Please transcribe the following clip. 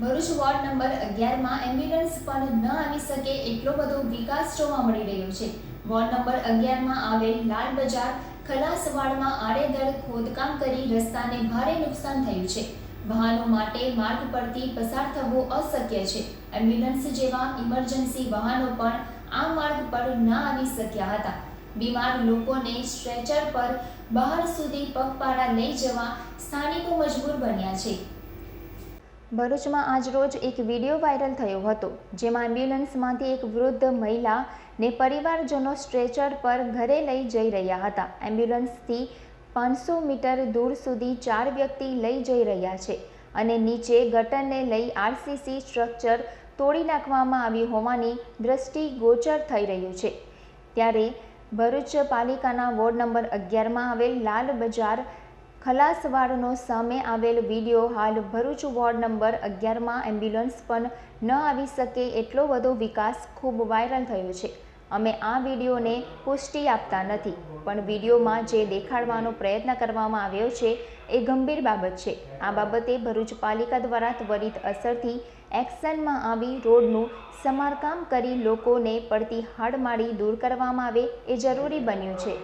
Bharuch ward number અગિયારમાં ambulance પણ ન આવી શકે એટલો બધો વિકાસ જોવા મળી રહ્યો છે. વોર્ડ નંબર અગિયારમાં આવેલ લાલ બજાર ખલાસવાડમાં આડેધડ ખોદકામ કરી રસ્તાને ભારે નુકસાન થયું છે. વાહનો માટે માર્ગ પરથી પસાર થવું અશક્ય છે. એમ્બ્યુલન્સ જેવા ઇમરજન્સી વાહનો પણ આ માર્ગ પર ન આવી શક્યા હતા. બીમાર લોકોને સ્ટ્રેચર પર બહાર સુધી પગપાળા લઈ જવા સ્થાનિકો મજબૂર બન્યા છે. ભરૂચમાં આજરોજ એક વીડિયો વાયરલ થયો હતો, જેમાં એમ્બ્યુલન્સમાંથી એક વૃદ્ધ મહિલાને પરિવારજનો સ્ટ્રેચર પર ઘરે લઈ જઈ રહ્યા હતા. એમ્બ્યુલન્સથી પાંચસો મીટર દૂર સુધી ચાર વ્યક્તિ લઈ જઈ રહ્યા છે અને નીચે ગટરને લઈ આરસીસી સ્ટ્રક્ચર તોડી નાખવામાં આવ્યું હોવાની દ્રષ્ટિ ગોચર થઈ રહ્યું છે. ત્યારે ભરૂચ પાલિકાના વોર્ડ નંબર અગિયારમાં આવેલ લાલ બજાર ખલાસવાડનો સામે આવેલ વીડિયો હાલ ભરૂચ વોર્ડ નંબર અગિયારમાં એમ્બ્યુલન્સ પણ ન આવી શકે એટલો બધો વિકાસ ખૂબ વાયરલ થયો છે. અમે આ વિડીયોને પુષ્ટિ આપતા નથી, પણ વિડીયોમાં જે દેખાડવાનો પ્રયત્ન કરવામાં આવ્યો છે એ ગંભીર બાબત છે. આ બાબતે ભરૂચ પાલિકા દ્વારા ત્વરિત અસરથી એક્શનમાં આવી રોડનું સમારકામ કરી લોકોને પડતી હાડમાળી દૂર કરવામાં આવે એ જરૂરી બન્યું છે.